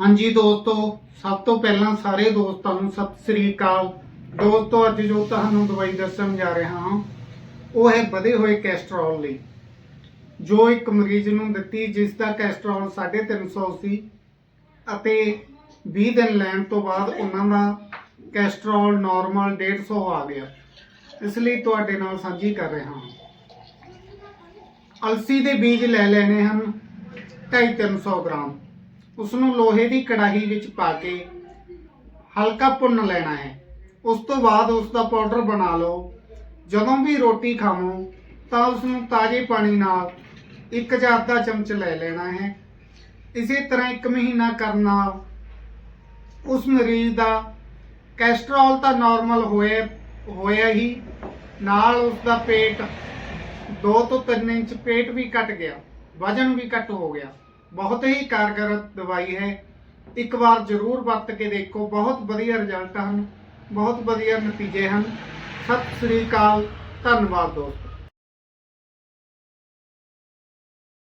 ਹਾਂਜੀ ਦੋਸਤੋ, ਸਭ ਤੋਂ ਪਹਿਲਾਂ ਸਾਰੇ ਦੋਸਤਾਂ ਨੂੰ ਸਤਿ ਸ੍ਰੀ ਅਕਾਲ। ਦੋਸਤੋ, ਅੱਜ ਜੋ ਤੁਹਾਨੂੰ ਦਵਾਈ ਦੱਸਣ ਜਾ ਰਿਹਾ ਹਾਂ, ਉਹ ਹੈ ਵਧੇ ਹੋਏ ਕੈਸਟਰੋਲ ਲਈ। ਜੋ ਇੱਕ ਮਰੀਜ਼ ਨੂੰ ਦਿੱਤੀ, ਜਿਸ ਦਾ ਕੈਸਟਰੋਲ 350 ਸੀ ਅਤੇ 20 ਦਿਨ ਲੈਣ ਤੋਂ ਬਾਅਦ ਉਹਨਾਂ ਦਾ ਕੈਸਟਰੋਲ ਨਾਰਮਲ 150 ਆ ਗਿਆ। ਇਸ ਲਈ ਤੁਹਾਡੇ ਨਾਲ ਸਾਂਝੀ ਕਰ ਰਿਹਾ ਹਾਂ। ਅਲਸੀ ਦੇ ਬੀਜ ਲੈ ਲੈਣੇ ਹਨ 250 ਗ੍ਰਾਮ। ਉਸ ਨੂੰ ਲੋਹੇ ਦੀ ਕੜਾਹੀ ਵਿੱਚ ਪਾ ਕੇ ਹਲਕਾ ਭੁੰਨ ਲੈਣਾ ਹੈ। ਉਸ ਤੋਂ ਬਾਅਦ ਉਸ ਦਾ ਪਾਊਡਰ ਬਣਾ ਲਓ। ਜਦੋਂ ਵੀ ਰੋਟੀ ਖਾਵੋ, ਤਾਂ ਉਸ ਨੂੰ ਤਾਜ਼ੇ ਪਾਣੀ ਨਾਲ ਇੱਕ ਜਾਂ ਅੱਧਾ ਚਮਚ ਲੈ ਲੈਣਾ ਹੈ। ਇਸੇ ਤਰ੍ਹਾਂ ਇੱਕ ਮਹੀਨਾ ਕਰਨ ਨਾਲ ਉਸ ਮਰੀਜ਼ ਦਾ ਕੈਸਟਰੋਲ ਤਾਂ ਨਾਰਮਲ ਹੋਇਆ ਹੋਇਆ ਹੀ, ਨਾਲ ਉਸ ਦਾ ਪੇਟ 2 ਤੋਂ 3 ਇੰਚ ਪੇਟ ਵੀ ਘਟ ਗਿਆ, ਵਜਨ ਵੀ ਘਟ ਹੋ ਗਿਆ। ਬਹੁਤ ਹੀ ਕਾਰਗਰ ਦਵਾਈ ਹੈ। ਇੱਕ ਵਾਰ ਜ਼ਰੂਰ ਵਰਤ ਕੇ ਦੇਖੋ। ਬਹੁਤ ਵਧੀਆ ਰਿਜ਼ਲਟ ਹਨ। ਬਹੁਤ ਵਧੀਆ ਨਤੀਜੇ ਹਨ। ਸਤਿ ਸ੍ਰੀ ਅਕਾਲ। ਧੰਨਵਾਦ ਦੋਸਤੋ।